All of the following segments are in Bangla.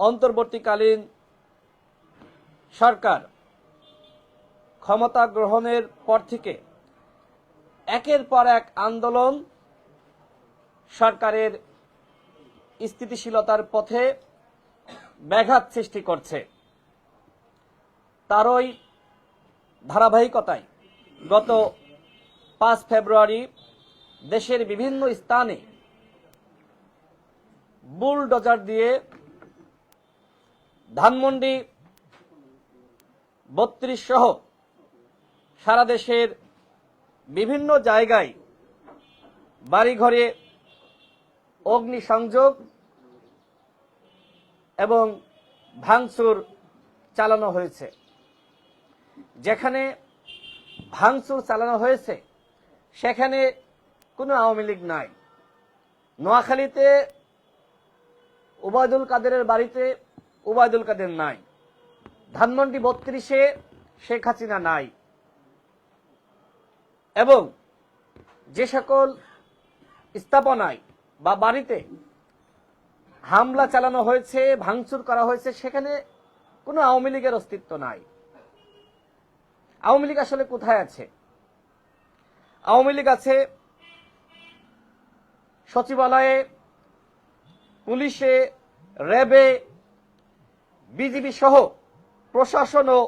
অন্তর্বর্তীকালীন সরকার ক্ষমতা গ্রহণের পর থেকে একের পর এক আন্দোলন সরকারের স্থিতিশীলতার পথে ব্যাঘাত সৃষ্টি করছে। তারই ধারাবাহিকতায় গত পাঁচ ফেব্রুয়ারি দেশের বিভিন্ন স্থানে বুলডোজার দিয়ে ধানমন্ডি বত্রিশ সহ সারা দেশের বিভিন্ন জায়গায় বাড়িঘরে অগ্নিসংযোগ এবং ভাঙচুর চালানো হয়েছে। যেখানে ভাঙচুর চালানো হয়েছে, সেখানে কোনো আওয়ামী লীগ নাই। নোয়াখালীতে ওবায়দুল কাদেরের বাড়িতে উবায়দুল কাদের নাই। ধানমন্ডি বত্রিশে শেখ হাসিনা নাই। এবং যে সকল স্থাপনায় বা বাড়িতে হামলা চালানো হয়েছে, ভাঙচুর করা হয়েছে, সেখানে কোনো আওয়ামী লীগের অস্তিত্ব নাই। আওয়ামী লীগ আসলে কোথায় আছে? আওয়ামী লীগ আছে সচিবালয়ে, পুলিশে, র্যাবে বিজিবি সহ প্রশাসন ও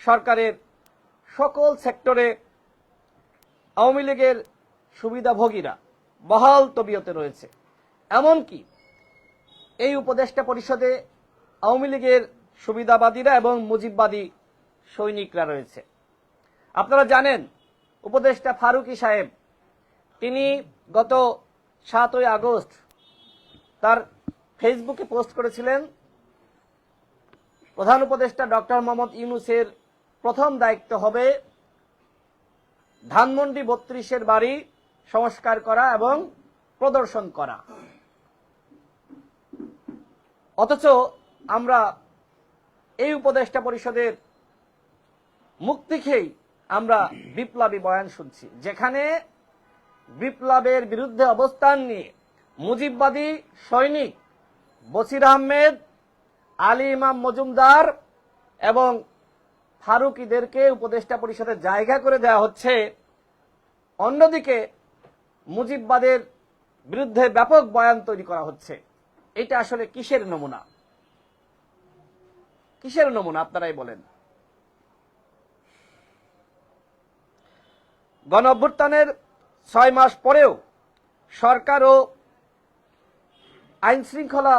সরকারের সকল সেক্টরে আওয়ামী লীগের সুবিধাভোগীরা বহাল তবিয়তে রয়েছে। এমনকি এই উপদেষ্টা পরিষদে আওয়ামী লীগের সুবিধাবাদীরা এবং মুজিববাদী সৈনিকরা রয়েছে। আপনারা জানেন, উপদেষ্টা ফারুকি সাহেব, তিনি গত সাতই আগস্ট তার ফেসবুকে পোস্ট করেছিলেন প্রধান উপদেষ্টা ডক্টর মোহাম্মদ ইউনুসের প্রথম দায়িত্ব হবে ধানমন্ডি বত্রিশের বাড়ি সংস্কার করা এবং প্রদর্শন করা। অথচ আমরা এই উপদেষ্টা পরিষদের মুক্তি খেয়েই আমরা বিপ্লবী বয়ান শুনছি, যেখানে বিপ্লবের বিরুদ্ধে অবস্থান নিয়ে মুজিববাদী সৈনিক বসির আহমেদ আলী ইমাম মজুমদার এবং ফারুকিদেরকে উপদেষ্টা পরিষদের জায়গা করে দেওয়া হচ্ছে। অন্যদিকে মুজিববাদের বিরুদ্ধে ব্যাপক বয়ান তৈরি করা হচ্ছে। এটা আসলে কিসের নমুনা? কিসের নমুনা, আপনারাই বলেন। গণ অভ্যুত্থানের ছয় মাস পরেও সরকার ও আইন শৃঙ্খলা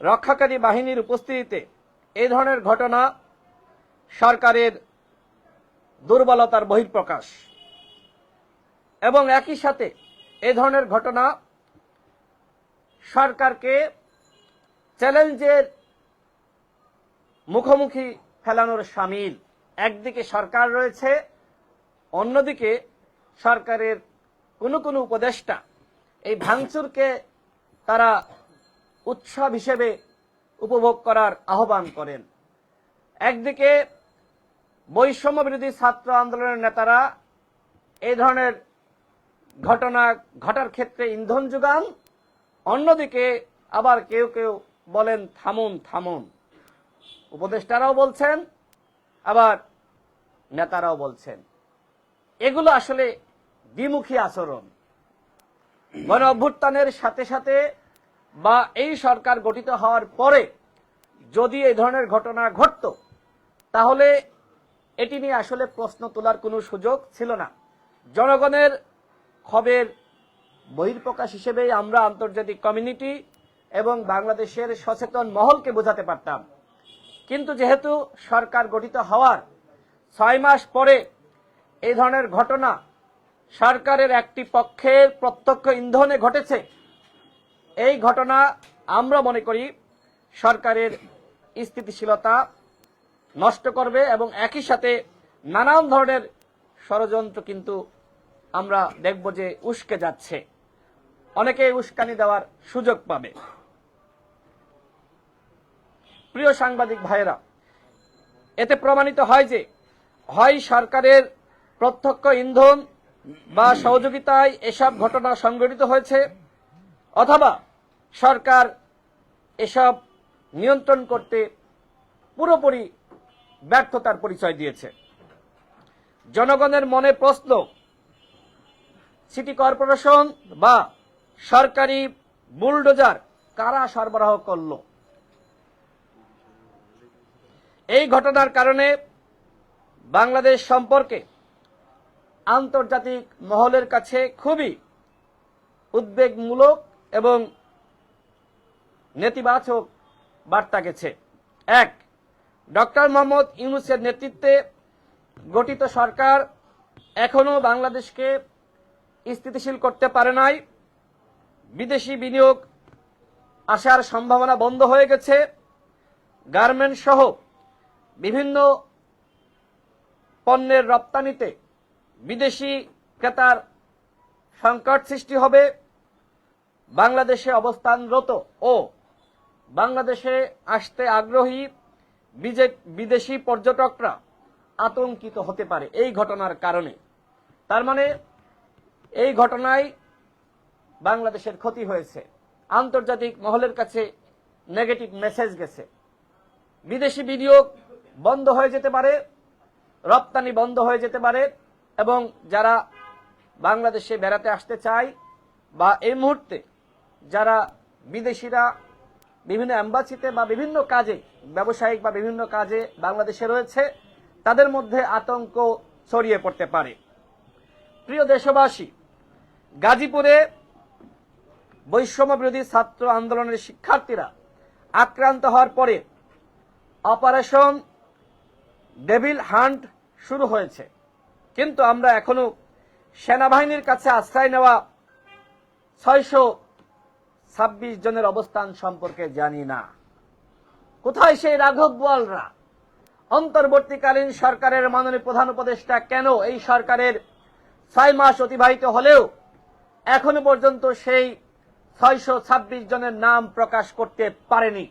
রক্ষাকারী বাহিনীর উপস্থিতিতে এই ধরনের ঘটনা সরকারের দুর্বলতার বহিঃপ্রকাশ। এবং একই সাথে এ ধরনের ঘটনা সরকারকে চ্যালেঞ্জের মুখোমুখি ফেলানোর সামিল। একদিকে সরকার রয়েছে, অন্যদিকে সরকারের কোনো কোনো উপদেষ্টা এই ভাঙচুরকে তারা উৎসব হিসেবে উপভোগ করার আহ্বান করেন। একদিকে বৈষম্য বিরোধী ছাত্র আন্দোলনের নেতারা এই ধরনের ঘটনা ঘটার ক্ষেত্রে ইন্ধন যোগান, অন্যদিকে আবার কেউ কেউ বলেন, থামুন থামুন। উপদেষ্টারাও বলছেন, আবার নেতারাও বলছেন। এগুলো আসলে দ্বিমুখী আচরণ। গণ অভ্যুত্থানের সাথে সাথে বা এই সরকার গঠিত হওয়ার পরে যদি এই ধরনের ঘটনা ঘটত, তাহলে এটি নিয়ে আসলে প্রশ্ন তোলার কোনো সুযোগ ছিল না। জনগণের ক্ষোভের বহির্প্রকাশ হিসেবে আমরা আন্তর্জাতিক কমিউনিটি এবং বাংলাদেশের সচেতন মহলকে বোঝাতে পারতাম। কিন্তু যেহেতু সরকার গঠিত হওয়ার ছয় মাস পরে এই ধরনের ঘটনা সরকারের একটি পক্ষের প্রত্যক্ষ ইন্ধনে ঘটেছে এই ঘটনা আমরা মনে করি সরকারের স্থিতিশীলতা নষ্ট করবে এবং একই সাথে নানান ধরনের ষড়যন্ত্র কিন্তু আমরা দেখব যে উস্কে যাচ্ছে। অনেকে উস্কানি দেওয়ার সুযোগ পাবে। প্রিয় সাংবাদিক ভাইয়েরা, এতে প্রমাণিত হয় যে হয় সরকারের প্রত্যক্ষ ইন্ধন বা সহযোগিতায় এসব ঘটনা সংঘটিত হয়েছে অথবা সরকার এসব নিয়ন্ত্রণ করতে পুরোপুরি ব্যর্থতার পরিচয় দিয়েছে। জনগণের মনে প্রশ্ন, সিটি কর্পোরেশন বা সরকারি বুলডোজার কারা সরবরাহ করল? এই ঘটনার কারণে বাংলাদেশ সম্পর্কে আন্তর্জাতিক মহলের কাছে খুবই উদ্বেগমূলক এবং নেতিবাচক বার্তা গেছে। এক, ডক্টর মোহাম্মদ ইউনুসের নেতৃত্বে গঠিত সরকার এখনও বাংলাদেশকে স্থিতিশীল করতে পারে নাই। বিদেশি বিনিয়োগ আসার সম্ভাবনা বন্ধ হয়ে গেছে। গার্মেন্ট সহ বিভিন্ন পণ্যের রপ্তানিতে বিদেশি ক্রেতার সংকট সৃষ্টি হবে। বাংলাদেশে অবস্থানরত ও বাংলাদেশে আসতে আগ্রহী বিদেশি পর্যটকরা আতঙ্কিত হতে পারে এই ঘটনার কারণে। তার মানে এই ঘটনায় বাংলাদেশের ক্ষতি হয়েছে। আন্তর্জাতিক মহলের কাছে নেগেটিভ মেসেজ গেছে। বিদেশি বিনিয়োগ বন্ধ হয়ে যেতে পারে, রপ্তানি বন্ধ হয়ে যেতে পারে এবং যারা বাংলাদেশে বেড়াতে আসতে চায় বা এই মুহূর্তে যারা বিদেশিরা বিভিন্ন অ্যাম্বাসিতে বা বিভিন্ন কাজে, ব্যবসায়িক বা বিভিন্ন কাজে বাংলাদেশে রয়েছে, তাদের মধ্যে আতঙ্ক ছড়িয়ে পড়তে পারে। প্রিয় দেশবাসী, গাজীপুরে বৈষম্য বিরোধী ছাত্র আন্দোলনের শিক্ষার্থীরা আক্রান্ত হওয়ার পরে অপারেশন ডেভিল হান্ট শুরু হয়েছে। কিন্তু আমরা এখনও সেনাবাহিনীর কাছে আশ্রয় নেওয়া ছয়শো ছাব্বিশ জনের অবস্থান সম্পর্কে জানি না। কোথায় সেই রাঘব বোয়ালরা? অন্তর্বর্তীকালীন সরকারের মাননীয় প্রধান উপদেষ্টা কেন এই সরকারের ছয় মাস অতিবাহিত হলেও এখনও পর্যন্ত সেই ছয়শো ছাব্বিশ জনের নাম প্রকাশ করতে পারেনি?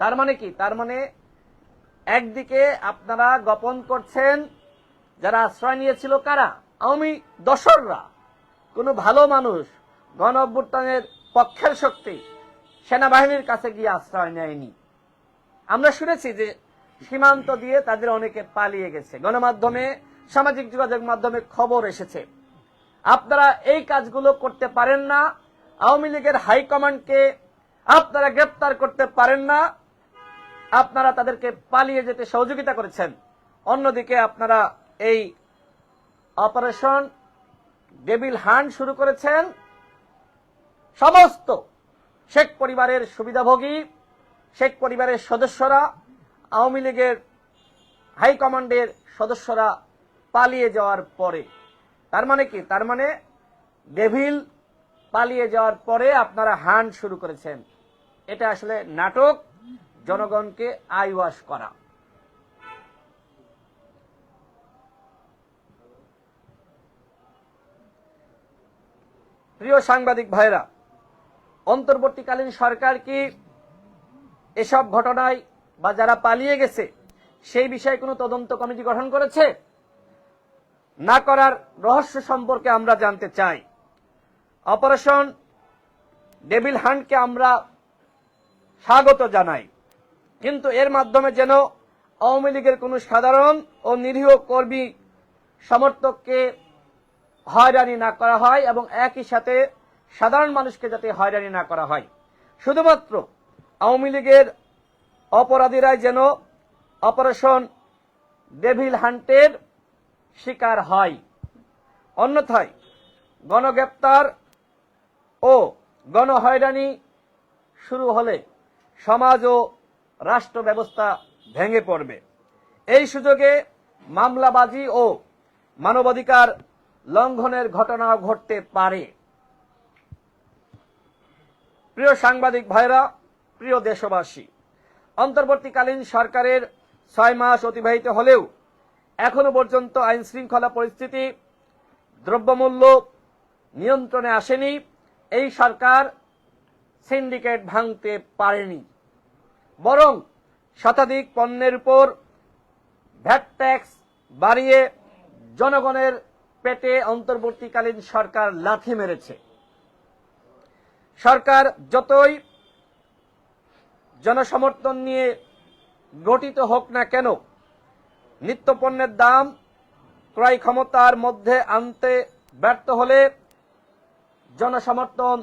তার মানে কি? তার মানে একদিকে আপনারা গোপন করছেন, যারা আশ্রয় নিয়েছিল কারা? আওয়ামী দশররা। কোনো ভালো মানুষ গণ অভ্যুত্থানের পক্ষের শক্তি সেনাবাহিনীর কাছে গিয়ে আশ্রয় নেয়নি। আমরা শুনেছি যে সীমান্ত দিয়ে তাদের অনেকে পালিয়ে গেছে। গণমাধ্যমে, সামাজিক যোগাযোগ মাধ্যমে খবর এসেছে। আপনারা এই কাজগুলো করতে পারেন না। আওয়ামী লীগের হাইকমান্ডকে আপনারা গ্রেপ্তার করতে পারেন না। আপনারা তাদেরকে পালিয়ে যেতে সহযোগিতা করেছেন। অন্যদিকে আপনারা এই অপারেশন ডেবিল হান্ট শুরু করেছেন। সমস্ত শেখ পরিবারের সুবিধাভোগী, শেখ পরিবারের সদস্যরা, আওয়ামী লীগের হাইকমান্ডের সদস্যরা পালিয়ে যাওয়ার পরে, তার মানে কি? তার মানে ডেভিল পালিয়ে যাওয়ার পরে আপনারা হান শুরু করেছেন। এটা আসলে নাটক, জনগণকে আইওয়াশ করা। প্রিয় সাংবাদিক ভাইরা অন্তর্বর্তীকালীন সরকার কি এসব ঘটনায় বা যারা পালিয়ে গেছে, সেই বিষয়ে কোনো তদন্ত কমিটি গঠন করেছে? না করার রহস্য সম্পর্কে আমরা জানতে চাই। অপারেশন ডেভিল হান্টকে আমরা স্বাগত জানাই। কিন্তু এর মাধ্যমে যেন আওয়ামী লীগের কোনো সাধারণ ও নিরীহ কর্মী সমর্থককে হয়রানি না করা হয় এবং একই সাথে সাধারণ মানুষকে যাতে হয়রানি না করা হয়। শুধুমাত্র আওয়ামী লীগের অপরাধীরাই যেন অপারেশন ডেভিল হান্টের শিকার হয়। অন্যথায় গণগ্রেপ্তার ও গণহয়রানি শুরু হলে সমাজ ও রাষ্ট্র ব্যবস্থা ভেঙে পড়বে। এই সুযোগে মামলাবাজি ও মানবাধিকার লঙ্ঘনের ঘটনা ঘটতে পারে। প্রিয় সাংবাদিক ভাইরা, প্রিয় দেশবাসী, অন্তর্বর্তীকালীন সরকারের ছয় মাস অতিবাহিত হলেও এখনও পর্যন্ত আইন শৃঙ্খলা পরিস্থিতি, দ্রব্যমূল্য নিয়ন্ত্রণে আসেনি। এই সরকার সিন্ডিকেট ভাঙতে পারেনি। বরং শতাধিক পণ্যের উপর ভ্যাট ট্যাক্স বাড়িয়ে জনগণের পেটে অন্তর্বর্তীকালীন সরকার লাথি মেরেছে। সরকার যতই জনসমর্থন নিয়ে গঠিত হোক না কেন নিত্য পণ্যের দাম ক্রয় ক্ষমতার মধ্যে আনতে ব্যর্থ হলে জনসমর্থন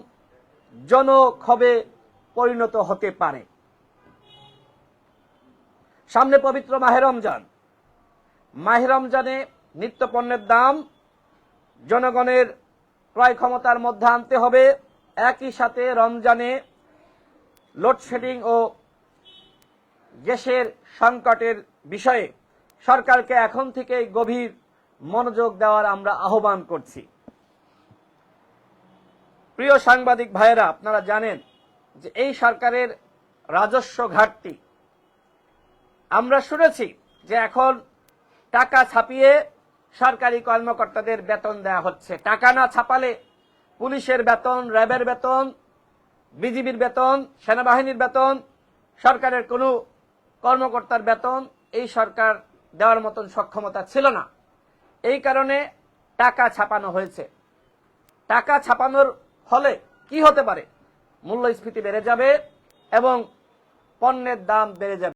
জনক্ষোভে পরিণত হতে পারে। সামনে পবিত্র মাহে রমজান। মাহে রমজানে নিত্য পণ্যের দাম জনগণের ক্রয় ক্ষমতার মধ্যে আনতে হবে। একই সাথে রমজানে লোডশেডিং ও গ্যাসের সংকটের বিষয়ে সরকারকে এখন থেকেই গভীর মনোযোগ দেওয়ার আমরা আহ্বান করছি। প্রিয় সাংবাদিক ভাইয়েরা, আপনারা জানেন যে এই সরকারের রাজস্ব ঘাটতি। আমরা শুনেছি যে এখন টাকা ছাপিয়ে সরকারি কর্মকর্তাদের বেতন দেওয়া হচ্ছে। টাকা না ছাপালে পুলিশের বেতন, র্যাবের বেতন, বিজিবির বেতন, সেনাবাহিনীর বেতন, সরকারের কোনো কর্মকর্তার বেতন, এই সরকার দেওয়ার মতন সক্ষমতা ছিল না। এই কারণে টাকা ছাপানো হয়েছে। টাকা ছাপানোর ফলে কি হতে পারে? মূল্যস্ফীতি বেড়ে যাবে এবং পণ্যের দাম বেড়ে যাবে।